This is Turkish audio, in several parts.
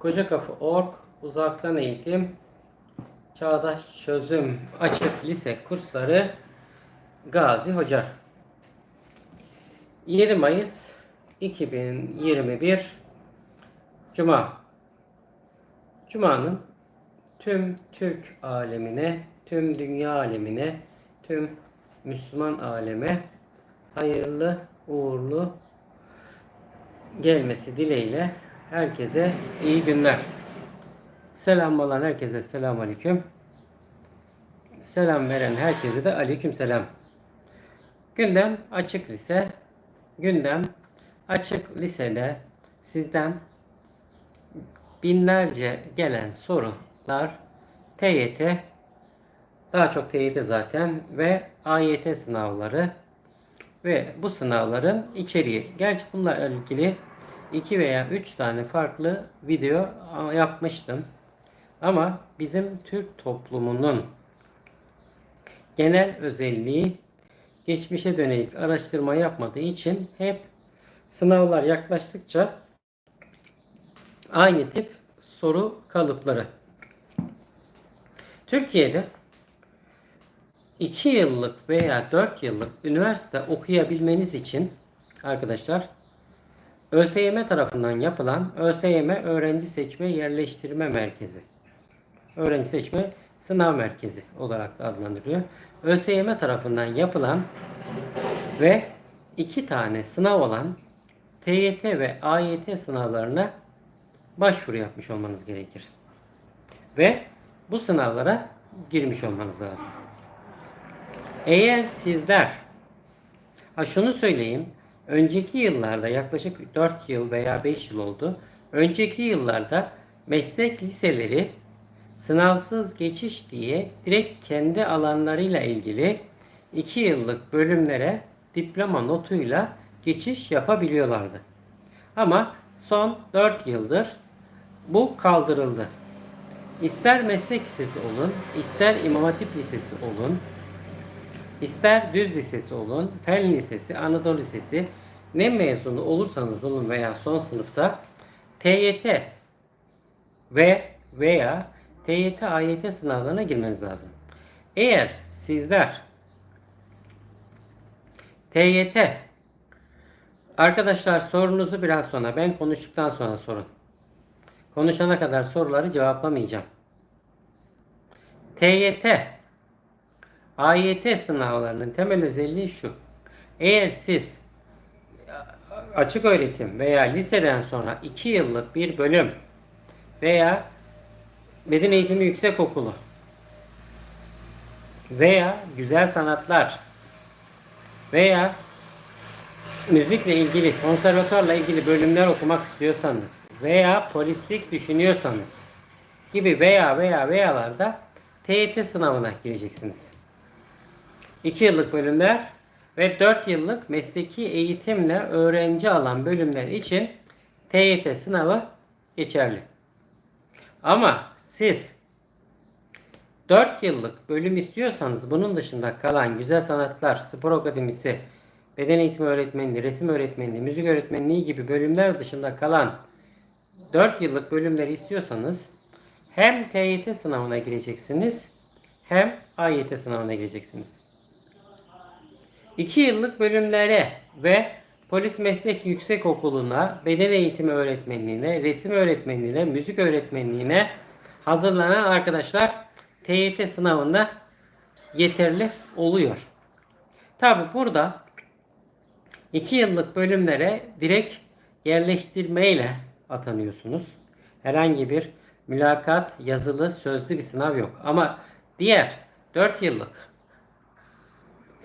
Koca Kafa Org Uzaktan Eğitim Çağdaş Çözüm Açık Lise Kursları Gazi Hoca. 7 Mayıs 2021 Cuma. Cuma'nın tüm Türk alemine, tüm dünya alemine, tüm Müslüman aleme hayırlı, uğurlu gelmesi dileğiyle herkese iyi günler. Selam olan herkese selam aleyküm. Selam veren herkese de aleyküm selam. Gündem açık lise. Gündem açık lisede sizden binlerce gelen sorular TYT daha çok TYT zaten ve AYT sınavları ve bu sınavların içeriği. Gerçi bunlarla ilgili 2 veya 3 tane farklı video yapmıştım. Ama bizim Türk toplumunun genel özelliği geçmişe dönelik araştırma yapmadığı için hep sınavlar yaklaştıkça aynı tip soru kalıpları. Türkiye'de 2 yıllık veya 4 yıllık üniversite okuyabilmeniz için arkadaşlar ÖSYM tarafından yapılan ÖSYM Öğrenci Seçme Yerleştirme Merkezi. Öğrenci Seçme Sınav Merkezi olarak da adlandırılıyor. ÖSYM tarafından yapılan ve iki tane sınav olan TYT ve AYT sınavlarına başvuru yapmış olmanız gerekir. Ve bu sınavlara girmiş olmanız lazım. Eğer sizler ha şunu söyleyeyim. Önceki yıllarda yaklaşık 4 yıl veya 5 yıl oldu. Önceki yıllarda meslek liseleri sınavsız geçiş diye direkt kendi alanlarıyla ilgili 2 yıllık bölümlere diploma notuyla geçiş yapabiliyorlardı. Ama son 4 yıldır bu kaldırıldı. İster meslek lisesi olun, ister imam hatip lisesi olun, ister düz lisesi olun, fen lisesi, Anadolu lisesi, ne mezunu olursanız olun veya son sınıfta TYT ve veya TYT AYT sınavlarına girmeniz lazım. Eğer sizler TYT arkadaşlar sorunuzu biraz sonra ben konuştuktan sonra sorun. Konuşana kadar soruları cevaplamayacağım. TYT AYT sınavlarının temel özelliği şu. Eğer siz açık öğretim veya liseden sonra 2 yıllık bir bölüm veya beden eğitimi yüksek okulu veya güzel sanatlar veya müzikle ilgili, konservatuarla ilgili bölümler okumak istiyorsanız veya polislik düşünüyorsanız gibi veya veya veyalarda TYT sınavına gireceksiniz. 2 yıllık bölümler ve 4 yıllık mesleki eğitimle öğrenci alan bölümler için TYT sınavı geçerli. Ama siz 4 yıllık bölüm istiyorsanız bunun dışında kalan güzel sanatlar, spor akademisi, beden eğitimi öğretmenliği, resim öğretmenliği, müzik öğretmenliği gibi bölümler dışında kalan 4 yıllık bölümleri istiyorsanız hem TYT sınavına gireceksiniz hem AYT sınavına gireceksiniz. 2 yıllık bölümlere ve Polis Meslek Yüksek Okulu'na, beden eğitimi öğretmenliğine, resim öğretmenliğine, müzik öğretmenliğine hazırlanan arkadaşlar TYT sınavında yeterli oluyor. Tabi burada 2 yıllık bölümlere direkt yerleştirmeyle atanıyorsunuz. Herhangi bir mülakat, yazılı, sözlü bir sınav yok. Ama diğer 4 yıllık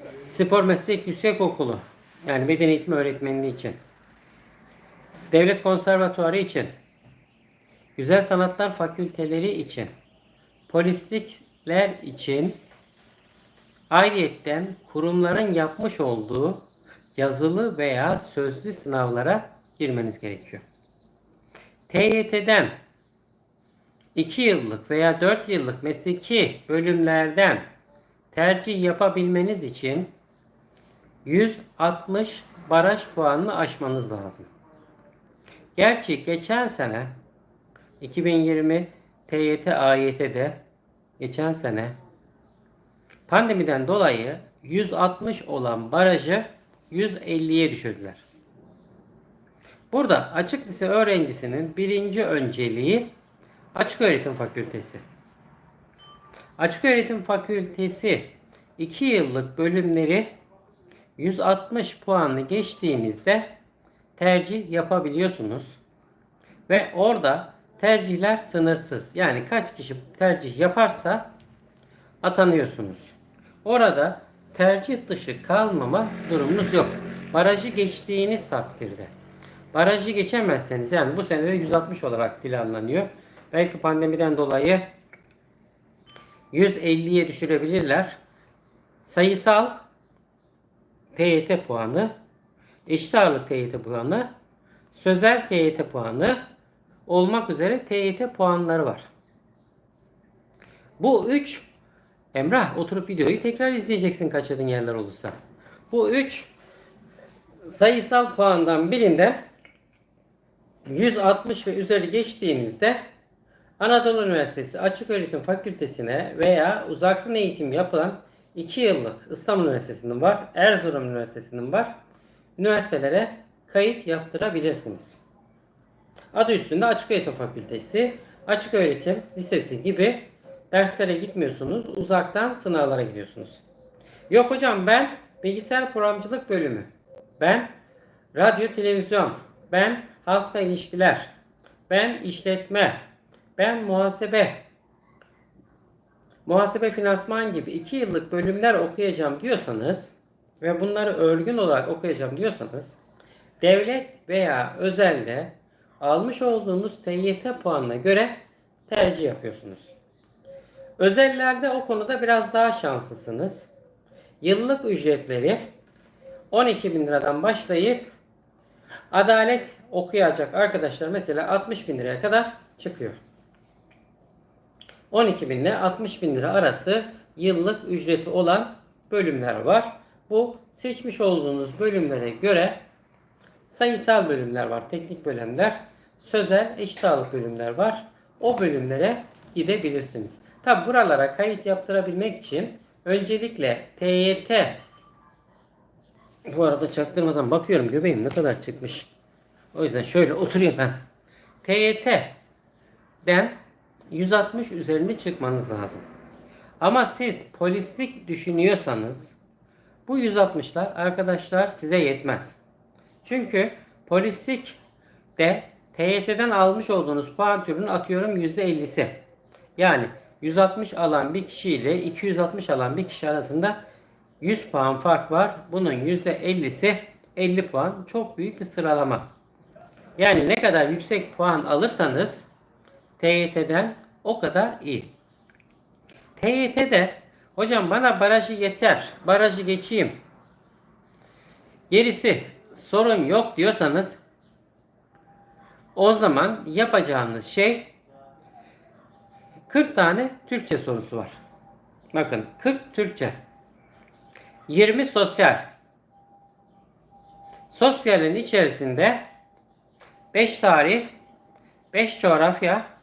Spor Meslek Yüksek Okulu yani beden eğitimi öğretmenliği için Devlet Konservatuarı için Güzel Sanatlar Fakülteleri için polislikler için ayrıyetten kurumların yapmış olduğu yazılı veya sözlü sınavlara girmeniz gerekiyor. TYT'den 2 yıllık veya 4 yıllık mesleki bölümlerden tercih yapabilmeniz için 160 baraj puanını aşmanız lazım. Gerçi geçen sene 2020 TYT AYT'de geçen sene pandemiden dolayı 160 olan barajı 150'ye düşürdüler. Burada açık lise öğrencisinin birinci önceliği açık öğretim fakültesi. Açık öğretim fakültesi 2 yıllık bölümleri 160 puanlı geçtiğinizde tercih yapabiliyorsunuz. Ve orada tercihler sınırsız. Yani kaç kişi tercih yaparsa atanıyorsunuz. Orada tercih dışı kalmama durumunuz yok. Barajı geçtiğiniz takdirde. Barajı geçemezseniz yani bu sene de 160 olarak planlanıyor. Belki pandemiden dolayı 150'ye düşürebilirler. Sayısal TYT puanı, eşit ağırlık TYT puanı, sözel TYT puanı olmak üzere TYT puanları var. Bu 3 Emrah oturup videoyu tekrar izleyeceksin kaçırdığın yerler olursa. Bu 3 sayısal puandan birinde 160 ve üzeri geçtiğinizde Anadolu Üniversitesi Açık Öğretim Fakültesine veya uzaktan eğitim yapılan 2 yıllık İstanbul Üniversitesi'nin var, Erzurum Üniversitesi'nin var. Üniversitelere kayıt yaptırabilirsiniz. Adı üstünde Açık Öğretim Fakültesi, Açık Öğretim Lisesi gibi derslere gitmiyorsunuz. Uzaktan sınavlara gidiyorsunuz. Yok hocam ben bilgisayar programcılık bölümü. Ben radyo televizyon. Ben halkla ilişkiler. Ben işletme. Ben muhasebe. Muhasebe finansman gibi 2 yıllık bölümler okuyacağım diyorsanız ve bunları örgün olarak okuyacağım diyorsanız devlet veya özelde almış olduğunuz TYT puanına göre tercih yapıyorsunuz. Özellerde o konuda biraz daha şanslısınız. Yıllık ücretleri 12 bin liradan başlayıp adalet okuyacak arkadaşlar mesela 60 bin liraya kadar çıkıyor. 12 bin ile 60 bin lira arası yıllık ücreti olan bölümler var. Bu seçmiş olduğunuz bölümlere göre sayısal bölümler var, teknik bölümler, sözel, eşit ağırlık bölümler var. O bölümlere gidebilirsiniz. Tabi buralara kayıt yaptırabilmek için öncelikle TYT bu arada çaktırmadan bakıyorum göbeğim ne kadar çıkmış. O yüzden şöyle oturayım ben. TYT'den 160 üzerine çıkmanız lazım. Ama siz polislik düşünüyorsanız bu 160'lar arkadaşlar size yetmez. Çünkü polislik de TYT'den almış olduğunuz puan türünün atıyorum %50'si. Yani 160 alan bir kişi ile 260 alan bir kişi arasında 100 puan fark var. Bunun %50'si 50 puan. Çok büyük bir sıralama. Yani ne kadar yüksek puan alırsanız TYT'den o kadar iyi. TYT'de hocam bana barajı yeter. Barajı geçeyim. Gerisi sorun yok diyorsanız o zaman yapacağınız şey 40 tane Türkçe sorusu var. Bakın 40 Türkçe. 20 sosyal. Sosyalin içerisinde 5 tarih, 5 coğrafya,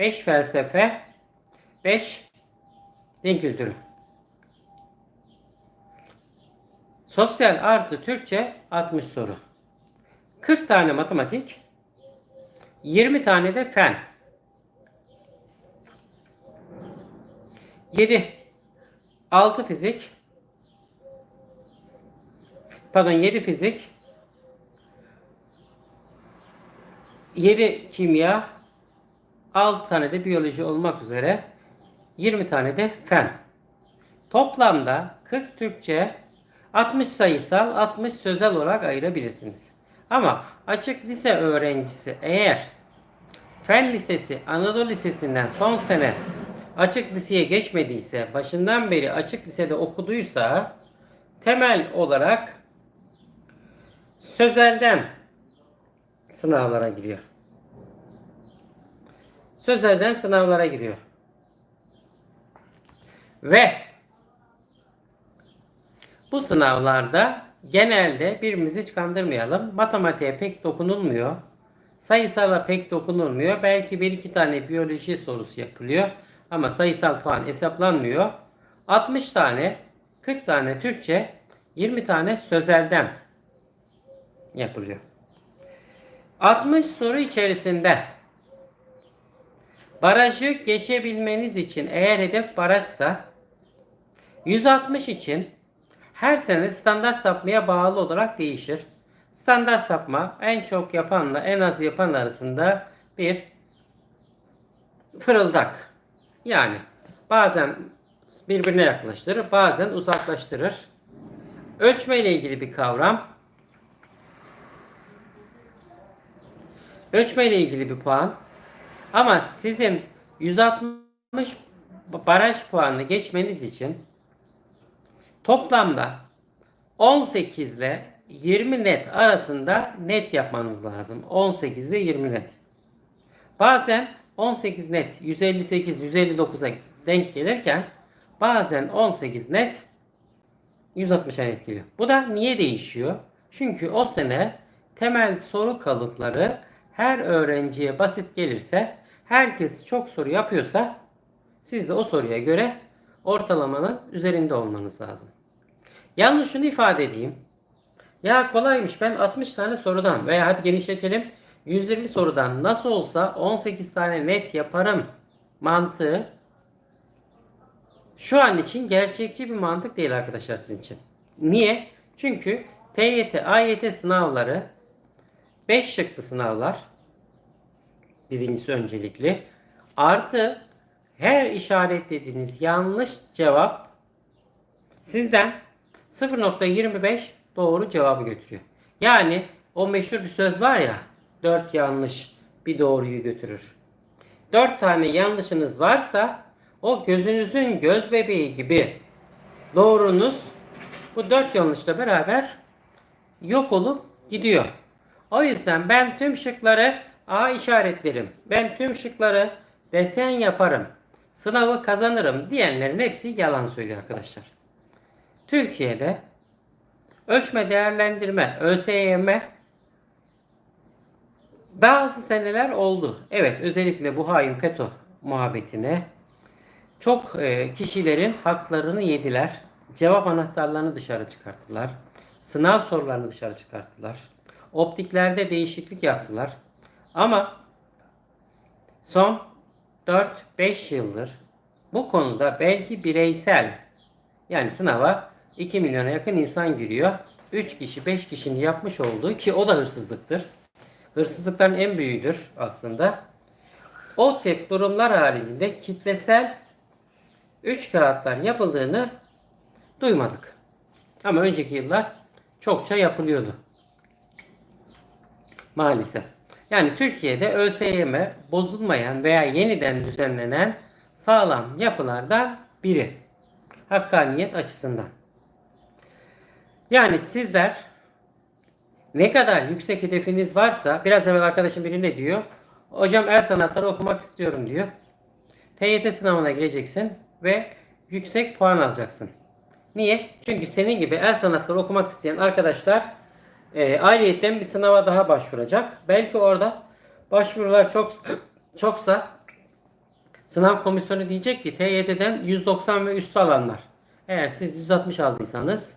5 felsefe, 5 din kültürü. Sosyal artı Türkçe 60 soru. 40 tane matematik, 20 tane de fen. 7 6 fizik, pardon 7 fizik, 7 kimya, 6 tane de biyoloji olmak üzere 20 tane de fen. Toplamda 40 Türkçe, 60 sayısal, 60 sözel olarak ayırabilirsiniz. Ama açık lise öğrencisi eğer Fen Lisesi Anadolu Lisesi'nden son sene açık liseye geçmediyse, başından beri açık lisede okuduysa temel olarak sözelden sınavlara giriyor. Sözelden sınavlara giriyor. Ve bu sınavlarda genelde birbirimizi hiç kandırmayalım. Matematiğe pek dokunulmuyor. Sayısala pek dokunulmuyor. Belki bir iki tane biyoloji sorusu yapılıyor. Ama sayısal puan hesaplanmıyor. 60 tane, 40 tane Türkçe, 20 tane sözelden yapılıyor. 60 soru içerisinde barajı geçebilmeniz için eğer hedef barajsa 160 için her sene standart sapmaya bağlı olarak değişir. Standart sapma en çok yapanla en az yapan arasında bir fırıldak. Yani bazen birbirine yaklaştırır, bazen uzaklaştırır. Ölçme ile ilgili bir kavram. Ölçme ile ilgili bir puan. Ama sizin 160 baraj puanını geçmeniz için toplamda 18 ile 20 net arasında net yapmanız lazım. 18 ile 20 net. Bazen 18 net 158 159'a denk gelirken bazen 18 net 160'a net geliyor. Bu da niye değişiyor? Çünkü o sene temel soru kalıpları her öğrenciye basit gelirse herkes çok soru yapıyorsa siz de o soruya göre ortalamanın üzerinde olmanız lazım. Yalnız şunu ifade edeyim. Ya kolaymış ben 60 tane sorudan veya hadi genişletelim 120 sorudan nasıl olsa 18 tane net yaparım mantığı şu an için gerçekçi bir mantık değil arkadaşlar sizin için. Niye? Çünkü TYT, AYT sınavları 5 şıklı sınavlar. Birincisi öncelikli. Artı her işaretlediğiniz yanlış cevap sizden 0.25 doğru cevabı götürüyor. Yani o meşhur bir söz var ya 4 yanlış bir doğruyu götürür. 4 tane yanlışınız varsa o gözünüzün göz bebeği gibi doğrunuz bu 4 yanlışla beraber yok olup gidiyor. O yüzden ben tüm şıkları A işaretlerim. Ben tüm şıkları desen yaparım. Sınavı kazanırım diyenlerin hepsi yalan söylüyor arkadaşlar. Türkiye'de ölçme değerlendirme, ÖSYM bazı seneler oldu. Evet özellikle bu hain FETÖ muhabbetine çok e, kişilerin haklarını yediler. Cevap anahtarlarını dışarı çıkarttılar. Sınav sorularını dışarı çıkarttılar. Optiklerde değişiklik yaptılar. Ama son 4-5 yıldır bu konuda belki bireysel yani sınava 2 milyona yakın insan giriyor. 3 kişi 5 kişinin yapmış olduğu ki o da hırsızlıktır. Hırsızlıkların en büyüğüdür aslında. O tip durumlar halinde kitlesel 3 kağıtlar yapıldığını duymadık. Ama önceki yıllar çokça yapılıyordu. Maalesef. Yani Türkiye'de ÖSYM bozulmayan veya yeniden düzenlenen sağlam yapılardan biri. Hakkaniyet açısından. Yani sizler ne kadar yüksek hedefiniz varsa biraz evvel arkadaşım biri ne diyor? Hocam el sanatları okumak istiyorum diyor. TYT sınavına gireceksin ve yüksek puan alacaksın. Niye? Çünkü senin gibi el sanatları okumak isteyen arkadaşlar e, ayrıyetten bir sınava daha başvuracak. Belki orada başvurular çok çoksa sınav komisyonu diyecek ki TYT'den 190 ve üstü alanlar. Eğer siz 160 aldıysanız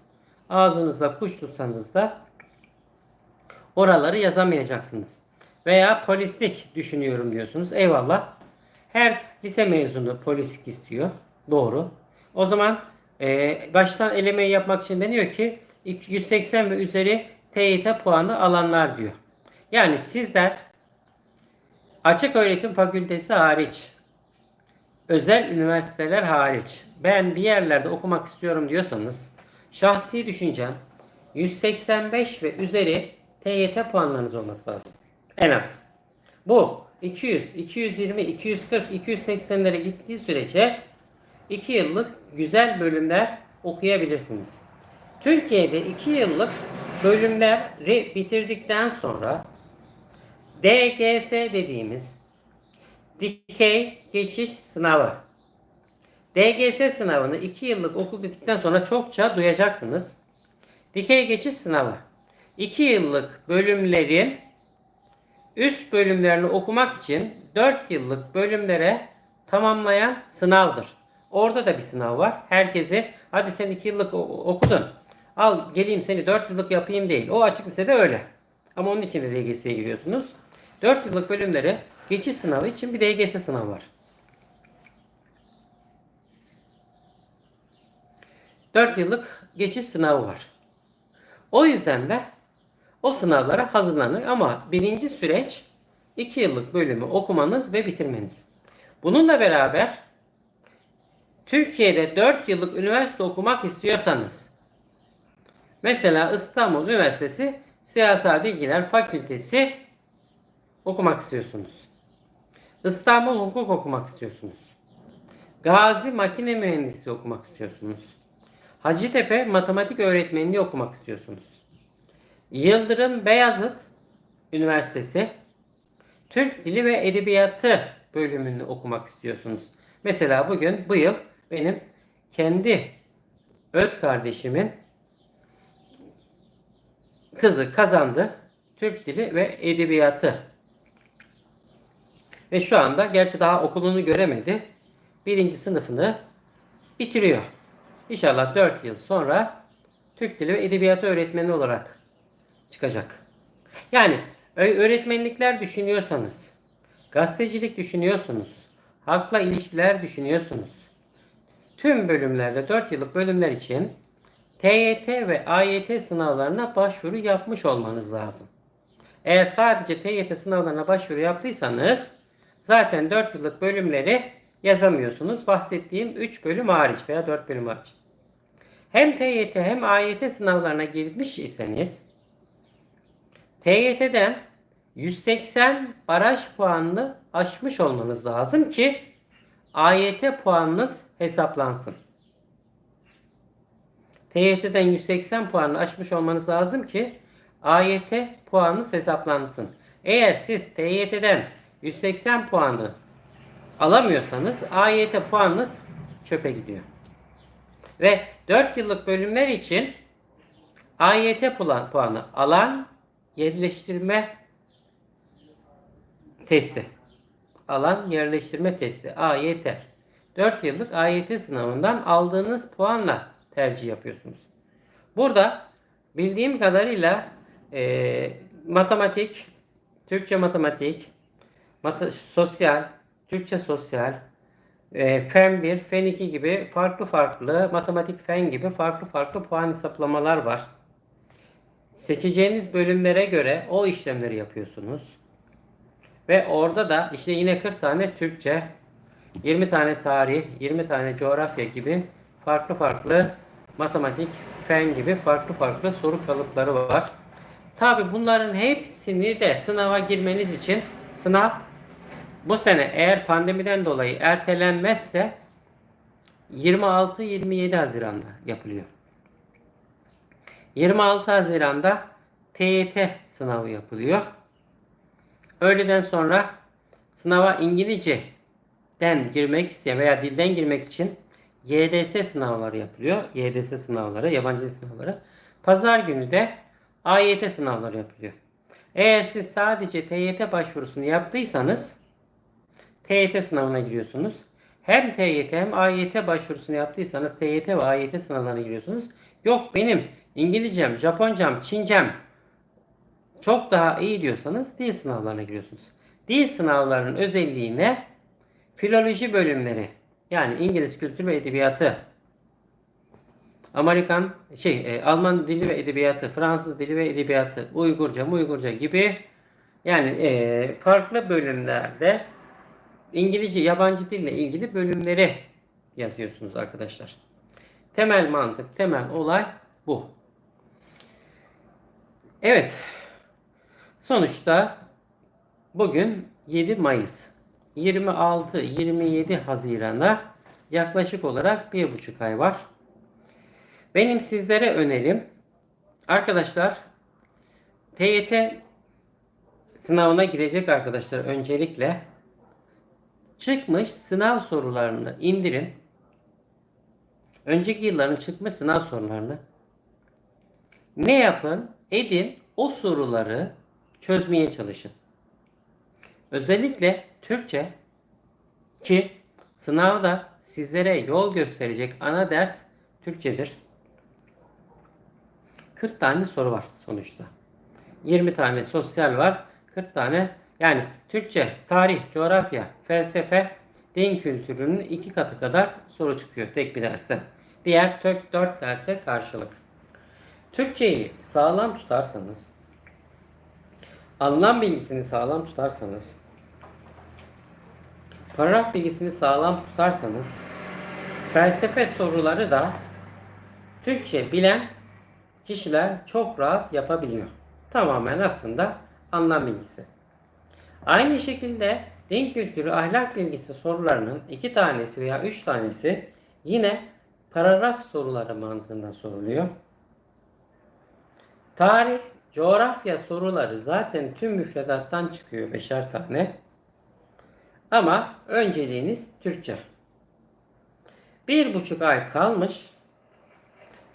ağzınızda kuş tutsanız da oraları yazamayacaksınız. Veya polislik düşünüyorum diyorsunuz. Eyvallah. Her lise mezunu polislik istiyor. Doğru. O zaman e, baştan elemeyi yapmak için deniyor ki 180 ve üzeri TYT puanı alanlar diyor. Yani sizler açık öğretim fakültesi hariç özel üniversiteler hariç ben bir yerlerde okumak istiyorum diyorsanız şahsi düşüncem 185 ve üzeri TYT puanlarınız olması lazım. En az. Bu 200, 220, 240, 280'lere gittiği sürece 2 yıllık güzel bölümler okuyabilirsiniz. Türkiye'de 2 yıllık bölümleri bitirdikten sonra DGS dediğimiz dikey geçiş sınavı. DGS sınavını 2 yıllık okul bittikten sonra çokça duyacaksınız. Dikey geçiş sınavı. 2 yıllık bölümlerin üst bölümlerini okumak için 4 yıllık bölümlere tamamlayan sınavdır. Orada da bir sınav var. Herkese hadi sen 2 yıllık okudun. Al geleyim seni 4 yıllık yapayım değil. O açık lisede öyle. Ama onun için de DGS'ye giriyorsunuz. 4 yıllık bölümlere geçiş sınavı için bir DGS sınavı var. 4 yıllık geçiş sınavı var. O yüzden de o sınavlara hazırlanır ama birinci süreç 2 yıllık bölümü okumanız ve bitirmeniz. Bununla beraber Türkiye'de 4 yıllık üniversite okumak istiyorsanız mesela İstanbul Üniversitesi Siyasal Bilgiler Fakültesi okumak istiyorsunuz. İstanbul Hukuk okumak istiyorsunuz. Gazi Makine Mühendisliği okumak istiyorsunuz. Hacettepe Matematik Öğretmenliği okumak istiyorsunuz. Yıldırım Beyazıt Üniversitesi Türk Dili ve Edebiyatı bölümünü okumak istiyorsunuz. Mesela bugün bu yıl benim kendi öz kardeşimin kızı kazandı. Türk Dili ve Edebiyatı. Ve şu anda gerçi daha okulunu göremedi. Birinci sınıfını bitiriyor. İnşallah 4 yıl sonra Türk Dili ve Edebiyatı öğretmeni olarak çıkacak. Yani öğretmenlikler düşünüyorsanız, gazetecilik düşünüyorsunuz, halkla ilişkiler düşünüyorsunuz. Tüm bölümlerde 4 yıllık bölümler için TYT ve AYT sınavlarına başvuru yapmış olmanız lazım. Eğer sadece TYT sınavlarına başvuru yaptıysanız zaten 4 yıllık bölümleri yazamıyorsunuz. Bahsettiğim 3 bölüm hariç veya 4 bölüm hariç. Hem TYT hem AYT sınavlarına girmiş iseniz TYT'den 180 baraj puanını aşmış olmanız lazım ki AYT puanınız hesaplansın. TYT'den 180 puanı aşmış olmanız lazım ki AYT puanınız hesaplansın. Eğer siz TYT'den 180 puanı alamıyorsanız AYT puanınız çöpe gidiyor. Ve 4 yıllık bölümler için AYT puan, puanı alan yerleştirme testi. Alan yerleştirme testi AYT. 4 yıllık AYT sınavından aldığınız puanla tercih yapıyorsunuz. Burada bildiğim kadarıyla e, matematik, Türkçe matematik, mata- sosyal, Türkçe sosyal, e, fen 1, fen 2 gibi farklı farklı matematik fen gibi farklı farklı puan hesaplamalar var. Seçeceğiniz bölümlere göre o işlemleri yapıyorsunuz. Ve orada da işte yine 40 tane Türkçe, 20 tane tarih, 20 tane coğrafya gibi farklı farklı matematik, fen gibi farklı farklı soru kalıpları var. Tabi bunların hepsini de sınava girmeniz için sınav bu sene eğer pandemiden dolayı ertelenmezse 26-27 Haziran'da yapılıyor. 26 Haziran'da TYT sınavı yapılıyor. Öğleden sonra sınava İngilizce'den girmek isteyen veya dilden girmek için YDS sınavları yapılıyor. YDS sınavları, yabancı sınavları. Pazar günü de AYT sınavları yapılıyor. Eğer siz sadece TYT başvurusunu yaptıysanız TYT sınavına giriyorsunuz. Hem TYT hem AYT başvurusunu yaptıysanız TYT ve AYT sınavlarına giriyorsunuz. Yok benim İngilizcem, Japoncam, Çincem çok daha iyi diyorsanız dil sınavlarına giriyorsunuz. Dil sınavlarının özelliği ne? Filoloji bölümleri yani İngiliz kültür ve edebiyatı, Amerikan şey e, Alman dili ve edebiyatı, Fransız dili ve edebiyatı, Uygurca, Uygurca gibi yani e, farklı bölümlerde İngilizce, yabancı dille ilgili bölümleri yazıyorsunuz arkadaşlar. Temel mantık, temel olay bu. Evet. Sonuçta bugün 7 Mayıs. 26-27 Haziran'a yaklaşık olarak bir buçuk ay var. Benim sizlere önerim arkadaşlar TYT sınavına girecek arkadaşlar öncelikle çıkmış sınav sorularını indirin. Önceki yılların çıkmış sınav sorularını ne yapın? Edin o soruları çözmeye çalışın. Özellikle Türkçe ki sınavda sizlere yol gösterecek ana ders Türkçedir. 40 tane soru var sonuçta. 20 tane sosyal var. 40 tane yani Türkçe, tarih, coğrafya, felsefe, din kültürünün iki katı kadar soru çıkıyor tek bir derste. Diğer tök 4 derse karşılık. Türkçeyi sağlam tutarsanız, anlam bilgisini sağlam tutarsanız, paragraf bilgisini sağlam tutarsanız, felsefe soruları da Türkçe bilen kişiler çok rahat yapabiliyor. Tamamen aslında anlam bilgisi. Aynı şekilde din kültürü ahlak bilgisi sorularının iki tanesi veya üç tanesi yine paragraf soruları mantığından soruluyor. Tarih, coğrafya soruları zaten tüm müfredattan çıkıyor beşer tane. Ama önceliğiniz Türkçe. Bir buçuk ay kalmış.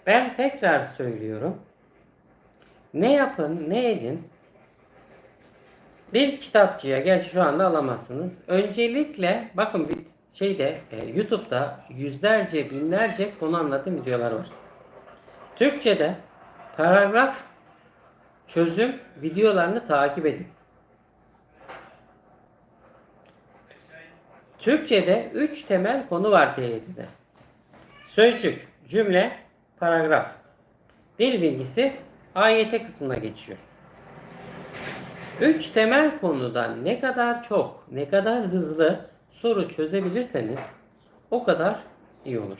Ben tekrar söylüyorum. Ne yapın, ne edin? Bir kitapçıya gerçi şu anda alamazsınız. Öncelikle bakın bir şeyde e, YouTube'da yüzlerce, binlerce konu anlatım videolar var. Türkçe'de paragraf çözüm videolarını takip edin. Türkçe'de 3 temel konu var TYT'de. Sözcük, cümle, paragraf. Dil bilgisi AYT kısmına geçiyor. Üç temel konudan ne kadar çok, ne kadar hızlı soru çözebilirseniz o kadar iyi olur.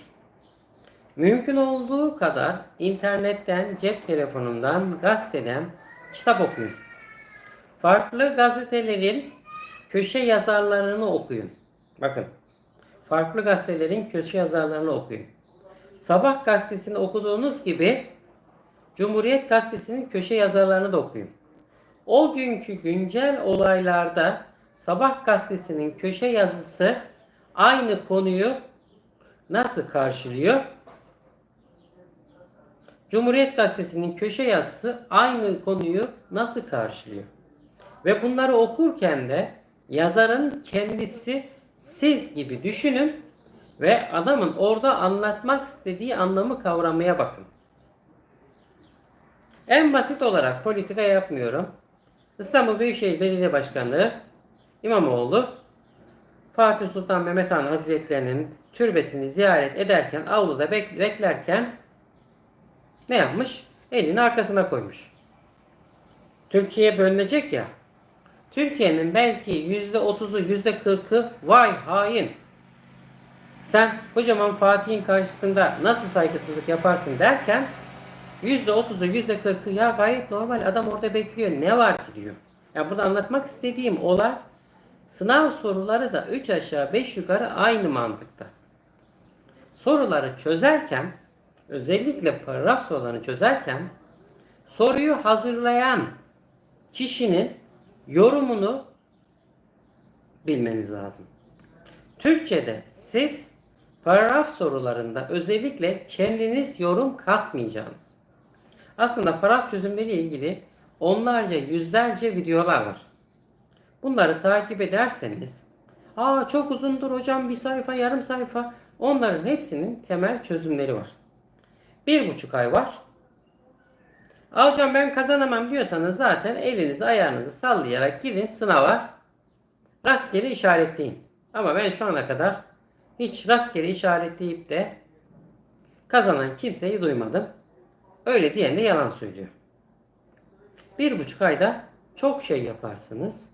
Mümkün olduğu kadar internetten, cep telefonundan, gazeteden kitap okuyun. Farklı gazetelerin köşe yazarlarını okuyun. Bakın. Farklı gazetelerin köşe yazarlarını okuyun. Sabah gazetesini okuduğunuz gibi Cumhuriyet gazetesinin köşe yazarlarını da okuyun. O günkü güncel olaylarda Sabah gazetesinin köşe yazısı aynı konuyu nasıl karşılıyor? Cumhuriyet gazetesinin köşe yazısı aynı konuyu nasıl karşılıyor? Ve bunları okurken de yazarın kendisi siz gibi düşünün ve adamın orada anlatmak istediği anlamı kavramaya bakın. En basit olarak politika yapmıyorum. İstanbul Büyükşehir Belediye Başkanlığı İmamoğlu Fatih Sultan Mehmet Han Hazretlerinin türbesini ziyaret ederken avluda bek beklerken ne yapmış? Elini arkasına koymuş. Türkiye bölünecek ya. Türkiye'nin belki %30'u %40'ı vay hain. Sen kocaman Fatih'in karşısında nasıl saygısızlık yaparsın derken %30'u %40'ı ya gayet normal adam orada bekliyor ne var ki diyor. Ya burada anlatmak istediğim olay sınav soruları da 3 aşağı 5 yukarı aynı mantıkta. Soruları çözerken özellikle paragraf sorularını çözerken soruyu hazırlayan kişinin yorumunu bilmeniz lazım. Türkçe'de siz paragraf sorularında özellikle kendiniz yorum katmayacaksınız. Aslında paragraf çözümleri ilgili onlarca yüzlerce videolar var. Bunları takip ederseniz aa çok uzundur hocam bir sayfa yarım sayfa onların hepsinin temel çözümleri var. Bir buçuk ay var. Aa hocam ben kazanamam diyorsanız zaten elinizi ayağınızı sallayarak gidin sınava rastgele işaretleyin. Ama ben şu ana kadar hiç rastgele işaretleyip de kazanan kimseyi duymadım. Öyle diyen de yalan söylüyor. Bir buçuk ayda çok şey yaparsınız.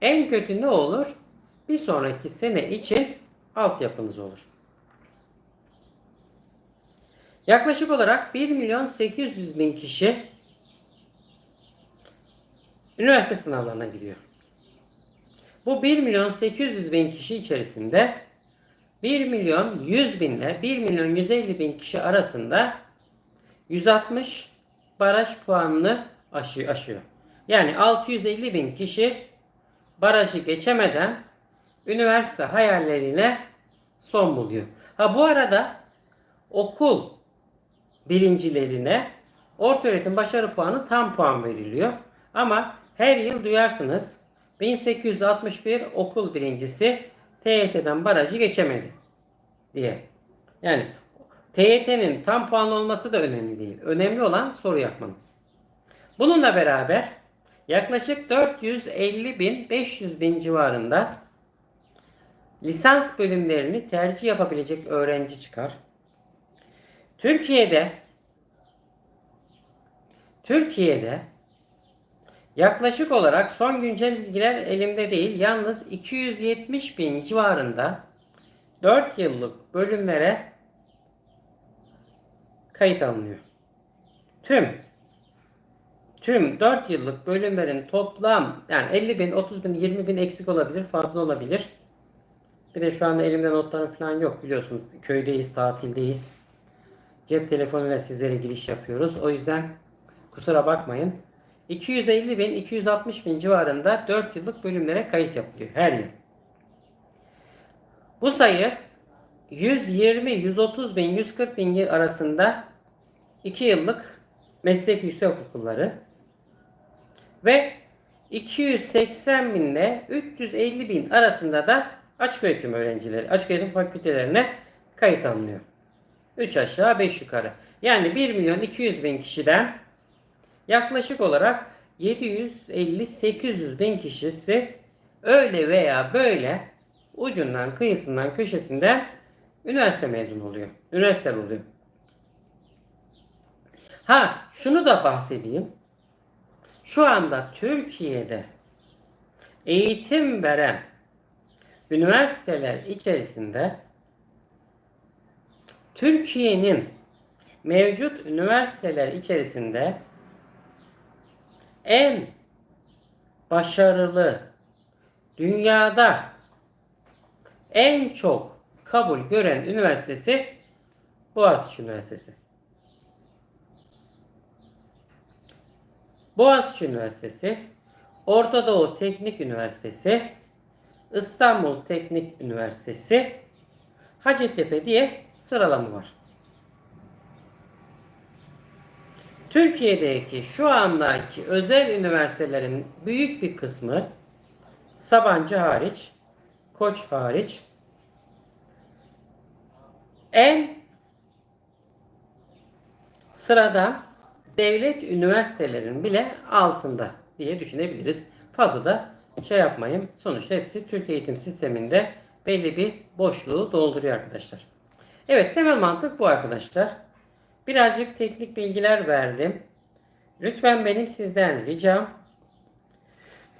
En kötü ne olur? Bir sonraki sene için altyapınız olur. Yaklaşık olarak 1 milyon 800 bin kişi üniversite sınavlarına giriyor. Bu 1 milyon 800 bin kişi içerisinde 1 milyon 100 bin ile 1 milyon 150 bin kişi arasında 160 baraj puanını aşıyor. Yani 650 bin kişi barajı geçemeden üniversite hayallerine son buluyor. Ha bu arada okul birincilerine orta öğretim başarı puanı tam puan veriliyor. Ama her yıl duyarsınız 1861 okul birincisi TYT'den barajı geçemedi diye. Yani TYT'nin tam puan olması da önemli değil. Önemli olan soru yapmanız. Bununla beraber yaklaşık 450 bin 500 bin civarında lisans bölümlerini tercih yapabilecek öğrenci çıkar. Türkiye'de Türkiye'de yaklaşık olarak son güncel bilgiler elimde değil. Yalnız 270 bin civarında 4 yıllık bölümlere kayıt alınıyor. Tüm tüm 4 yıllık bölümlerin toplam yani 50 bin, 30 bin, 20 bin eksik olabilir, fazla olabilir. Bir de şu anda elimde notlarım falan yok biliyorsunuz. Köydeyiz, tatildeyiz. Cep telefonuyla sizlere giriş yapıyoruz. O yüzden kusura bakmayın. 250 bin, 260 bin civarında 4 yıllık bölümlere kayıt yapılıyor her yıl. Bu sayı 120, 130 bin, 140 bin arasında 2 yıllık meslek yüksek okulları ve 280 bin ile 350 bin arasında da açık öğretim öğrencileri, açık öğretim fakültelerine kayıt alınıyor. 3 aşağı 5 yukarı. Yani 1 milyon 200 bin kişiden yaklaşık olarak 750-800 bin kişisi öyle veya böyle ucundan, kıyısından, köşesinden üniversite mezunu oluyor. Üniversite oluyor. Ha şunu da bahsedeyim. Şu anda Türkiye'de eğitim veren üniversiteler içerisinde Türkiye'nin mevcut üniversiteler içerisinde en başarılı dünyada en çok kabul gören üniversitesi Boğaziçi Üniversitesi. Boğaziçi Üniversitesi, Orta Doğu Teknik Üniversitesi, İstanbul Teknik Üniversitesi, Hacettepe diye sıralama var. Türkiye'deki şu andaki özel üniversitelerin büyük bir kısmı Sabancı hariç, Koç hariç en sıradan devlet üniversitelerinin bile altında diye düşünebiliriz. Fazla da şey yapmayın. Sonuçta hepsi Türk eğitim sisteminde belli bir boşluğu dolduruyor arkadaşlar. Evet temel mantık bu arkadaşlar. Birazcık teknik bilgiler verdim. Lütfen benim sizden ricam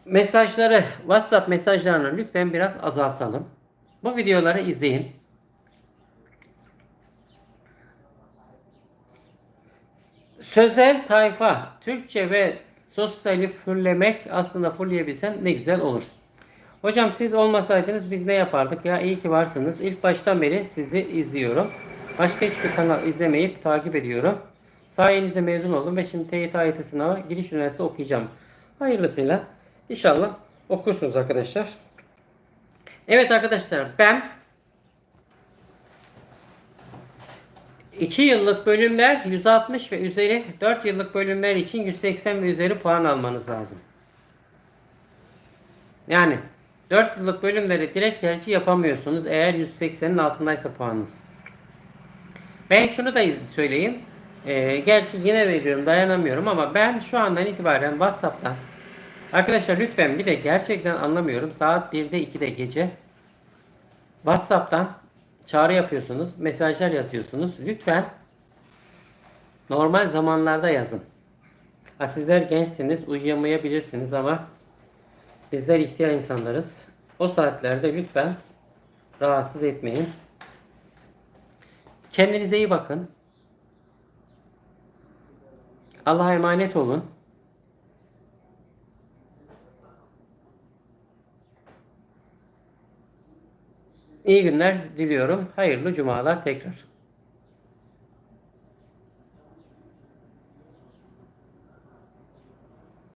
mesajları, WhatsApp mesajlarını lütfen biraz azaltalım. Bu videoları izleyin. Sözel tayfa, Türkçe ve sosyali fullemek aslında fullleyebilsen ne güzel olur. Hocam siz olmasaydınız biz ne yapardık ya iyi ki varsınız. İlk baştan beri sizi izliyorum. Başka hiçbir kanal izlemeyip takip ediyorum. Sayenizde mezun oldum ve şimdi TYT AYT sınava giriş üniversite okuyacağım. Hayırlısıyla inşallah okursunuz arkadaşlar. Evet arkadaşlar ben 2 yıllık bölümler 160 ve üzeri 4 yıllık bölümler için 180 ve üzeri puan almanız lazım. Yani 4 yıllık bölümleri direkt tercih yapamıyorsunuz eğer 180'in altındaysa puanınız. Ben şunu da söyleyeyim. Ee, gerçi yine veriyorum dayanamıyorum ama ben şu andan itibaren WhatsApp'tan Arkadaşlar lütfen bir de gerçekten anlamıyorum. Saat 1'de 2'de gece WhatsApp'tan çağrı yapıyorsunuz. Mesajlar yazıyorsunuz. Lütfen normal zamanlarda yazın. Ha, sizler gençsiniz. Uyuyamayabilirsiniz ama bizler ihtiyar insanlarız. O saatlerde lütfen rahatsız etmeyin. Kendinize iyi bakın. Allah'a emanet olun. İyi günler diliyorum. Hayırlı cumalar tekrar.